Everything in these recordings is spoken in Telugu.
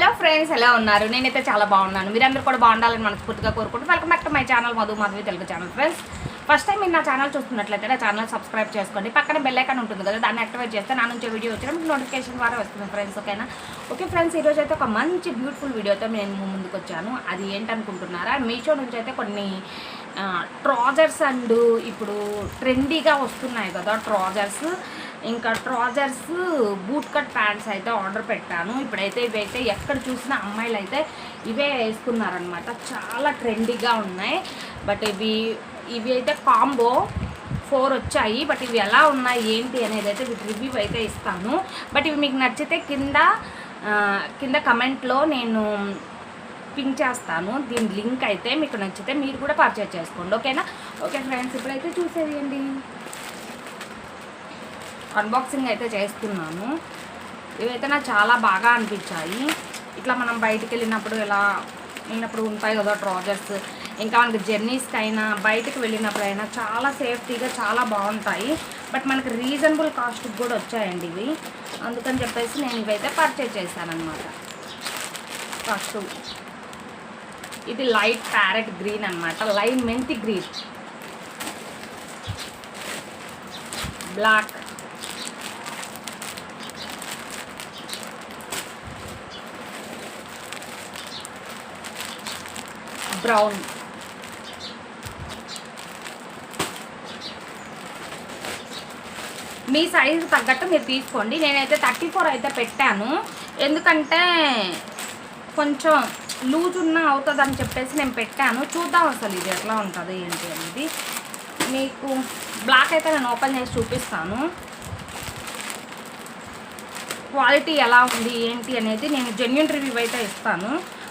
హలో ఫ్రెండ్స్ ఎలా ఉన్నారు? నేనైతే చాలా బాగున్నాను. మీరందరూ కూడా బాగుండాలని మనస్ఫూర్తిగా కోరుకుంటూ welcome back to my channel Madhu Madhuvi Telugu channel friends. First time మీరు నా ఛానల్ చూస్తున్నట్లయితే నా ఛానల్ సబ్స్క్రైబ్ చేసుకోండి. పక్కన బెల్ ఉంటుంది కదా దాన్ని యాక్టివేట్ చేస్తే నా నుంచి వీడియో వచ్చిన మీకు నోటిఫికేషన్ ద్వారా వస్తుంది ఫ్రెండ్స్ ఓకేనా ఓకే ఫ్రెండ్స్ ఈరోజు అయితే ఒక మంచి బ్యూటిఫుల్ వీడియోతో నేను ముందుకు వచ్చాను. అది ఏంటనుకుంటున్నారా? మీషో నుంచి అయితే కొన్ని ట్రాజర్స్ అండ్ ఇప్పుడు ట్రెండీగా వస్తున్నాయి కదా ట్రాజర్స్ ఇంకా ట్రాజర్స్ బూట్ కట్ ప్యాంట్స్ అయితే ఆర్డర్ పెట్టాను. ఇప్పుడైతే ఇవైతే ఎక్కడ చూసినా అమ్మాయిలు అయితే ఇవే వేసుకున్నారనమాట చాలా ట్రెండీగా ఉన్నాయి. బట్ ఇవి ఇవి అయితే కాంబో ఫోర్ వచ్చాయి. బట్ ఇవి ఎలా ఉన్నాయి ఏంటి అనేది అయితే రివ్యూ అయితే ఇస్తాను. బట్ ఇవి మీకు నచ్చితే కింద కింద కమెంట్లో నేను పింక్ చేస్తాను. దీని లింక్ అయితే మీకు నచ్చితే మీరు కూడా పర్చేజ్ చేసుకోండి. ఓకేనా? ఓకే ఫ్రెండ్స్ ఇప్పుడైతే చూసేయండి. అన్బాక్సింగ్ అయితే చేస్తున్నాను. ఇవైతే నాకు చాలా బాగా అనిపించాయి. ఇట్లా మనం బయటికి వెళ్ళినప్పుడు ఇలా వెళ్ళినప్పుడు ఉంటాయి కదా ట్రాజర్స్. ఇంకా మనకి జర్నీస్కి అయినా బయటకు వెళ్ళినప్పుడు అయినా చాలా సేఫ్టీగా చాలా బాగుంటాయి. బట్ మనకి రీజనబుల్ కాస్ట్కి కూడా వచ్చాయండి ఇవి. అందుకని చెప్పేసి నేను ఇవైతే పర్చేజ్ చేశాను ఫస్ట్ ఇది లైట్ ప్యారెట్ గ్రీన్ అనమాట లైట్ మెంతి గ్రీన్ బ్లాక్ బ్రౌన్ మీ సైజు తగ్గట్టు మీరు తీసుకోండి. నేనైతే థర్టీ ఫోర్ అయితే పెట్టాను. ఎందుకంటే కొంచెం లూజ్ ఉన్న అవుతుంది అని చెప్పేసి నేను పెట్టాను. చూద్దాం అసలు ఇది ఎట్లా ఉంటుంది ఏంటి అనేది. మీకు బ్లాక్ అయితే నేను ఓపెన్ చేసి చూపిస్తాను. క్వాలిటీ ఎలా ఉంది ఏంటి అనేది నేను జెన్యున్ రివ్యూ అయితే ఇస్తాను.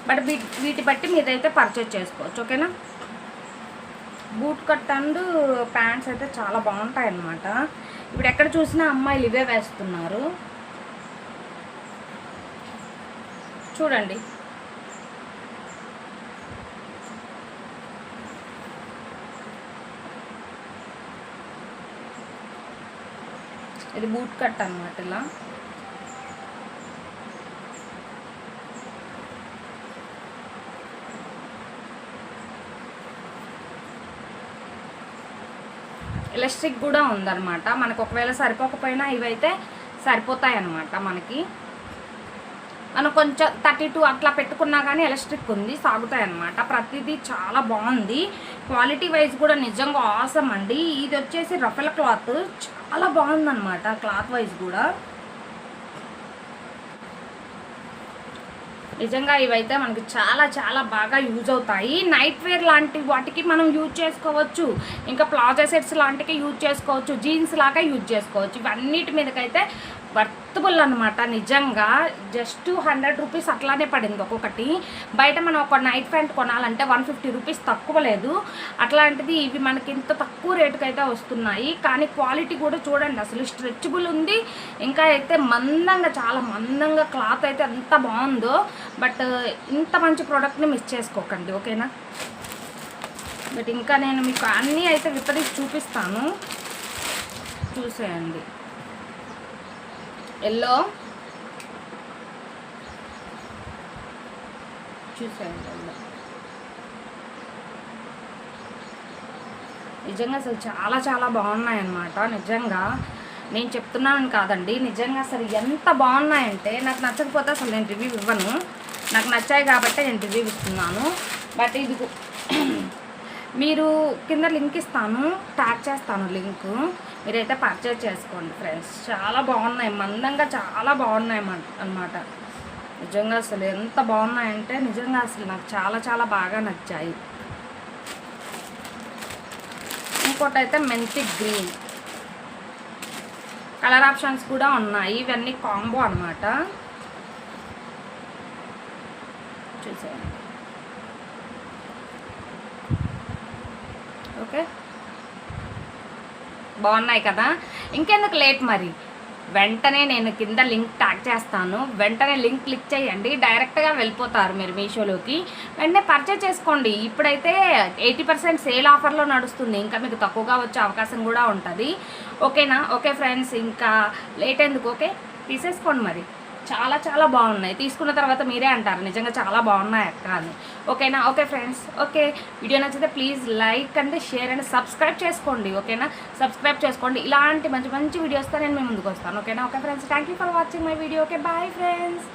బట్ వీటి బట్టి మీరైతే పర్చేజ్ చేసుకోవచ్చు ఓకేనా బూట్ కట్ అండ్ ప్యాంట్స్ అయితే చాలా బాగుంటాయి అన్నమాట ఇప్పుడు ఎక్కడ చూసినా అమ్మాయిలు ఇవే వేస్తున్నారు. చూడండి. ఇది బూట్ కట్ అన్నమాట ఇలా. ఎలక్ట్రిక్ కూడా ఉందన్నమాట. మనకు ఒకవేళ సరిపోకపోయినా ఇవైతే సరిపోతాయి అన్నమాట మనకి. మనం కొంచెం థర్టీ టూ అట్లా పెట్టుకున్నా కానీ ఎలక్ట్రిక్ ఉంది సాగుతాయి అన్నమాట ప్రతిదీ చాలా బాగుంది. క్వాలిటీ వైజ్ కూడా నిజంగా ఆసం అండి. ఇది వచ్చేసి రఫెల్ క్లాత్. చాలా బాగుందన్నమాట క్లాత్ వైజ్ కూడా. నిజంగా ఇవైతే మనకి చాలా చాలా బాగా యూజ్ అవుతాయి. నైట్ వేర్ లాంటి వాటికి మనం యూజ్ చేసుకోవచ్చు. ఇంకా ప్లాజో సెట్స్ లాంటికి యూజ్ చేసుకోవచ్చు. జీన్స్ లాగా యూజ్ చేసుకోవచ్చు. ఇవన్నిటి మీదకైతే వర్తబుల్ అనమాట నిజంగా. జస్ట్ హండ్రెడ్ రూపీస్ అట్లానే పడింది ఒక్కొక్కటి. బయట మనం ఒక నైట్ ప్యాంట్ కొనాలంటే వన్ ఫిఫ్టీ రూపీస్ తక్కువ లేదు. అట్లాంటిది ఇవి మనకి ఇంత తక్కువ రేటుకి అయితే వస్తున్నాయి. కానీ క్వాలిటీ కూడా చూడండి అసలు స్ట్రెచబుల్ ఉంది. ఇంకా అయితే మందంగా చాలా మందంగా క్లాత్ అయితే ఎంత బాగుందో. బట్ ఇంత మంచి ప్రోడక్ట్ని మిస్ చేసుకోకండి ఓకేనా? బట్ ఇంకా నేను మీకు అన్నీ అయితే విపరీత చూపిస్తాను. చూసేయండి. ఎల్లో. చూసేయండి ఎల్లో. నిజంగా అసలు చాలా చాలా బాగున్నాయి అన్నమాట నిజంగా. నేను చెప్తున్నాను కాదండి నిజంగా అసలు ఎంత బాగున్నాయంటే నాకు నచ్చకపోతే అసలు నేను రివ్యూ ఇవ్వను. నాకు నచ్చాయి కాబట్టి నేను రివ్యూ ఇస్తున్నాను బట్ ఇది మీరు కింద లింక్ ఇస్తాను ట్యాగ్ చేస్తాను లింక్. మీరైతే పర్చేజ్ చేసుకోండి ఫ్రెండ్స్. చాలా బాగున్నాయి మందంగా చాలా బాగున్నాయి అన్నమాట నిజంగా అసలు ఎంత బాగున్నాయంటే నిజంగా అసలు నాకు చాలా చాలా బాగా నచ్చాయి. ఇంకోటి అయితే మెంతి గ్రీన్ కలర్ ఆప్షన్స్ కూడా ఉన్నాయి ఇవన్నీ కాంబో అన్నమాట. చూసేయండి ఓకే బాగున్నాయి కదా? ఇంకెందుకు లేట్ మరి? వెంటనే నేను కింద లింక్ ట్యాగ్ చేస్తాను. వెంటనే లింక్ క్లిక్ చేయండి. డైరెక్ట్గా వెళ్ళిపోతారు మీరు మీషోలోకి. వెంటనే పర్చేజ్ చేసుకోండి. ఇప్పుడైతే ఎయిటీ పర్సెంట్ సేల్ ఆఫర్లో నడుస్తుంది. ఇంకా మీకు తక్కువగా వచ్చే అవకాశం కూడా ఉంటుంది. ఓకేనా? ఓకే ఫ్రెండ్స్ ఇంకా లేట్ ఎందుకు? ఓకే? తీసేసుకోండి మరి. చాలా చాలా బాగున్నాయి. తీసుకున్న తర్వాత మీరే అంటారు. నిజంగా చాలా బాగున్నాయి అక్క అని. ఓకేనా? Okay friends. ఓకే. వీడియో నచ్చితే please like and share and subscribe చేసుకోండి. ఓకేనా? సబ్స్క్రైబ్ చేసుకోండి. ఇలాంటి మంచి మంచి వీడియోస్తో నేను మీ ముందుకు వస్తాను. ఓకేనా? Okay friends. Thank you for watching my video. Okay bye friends.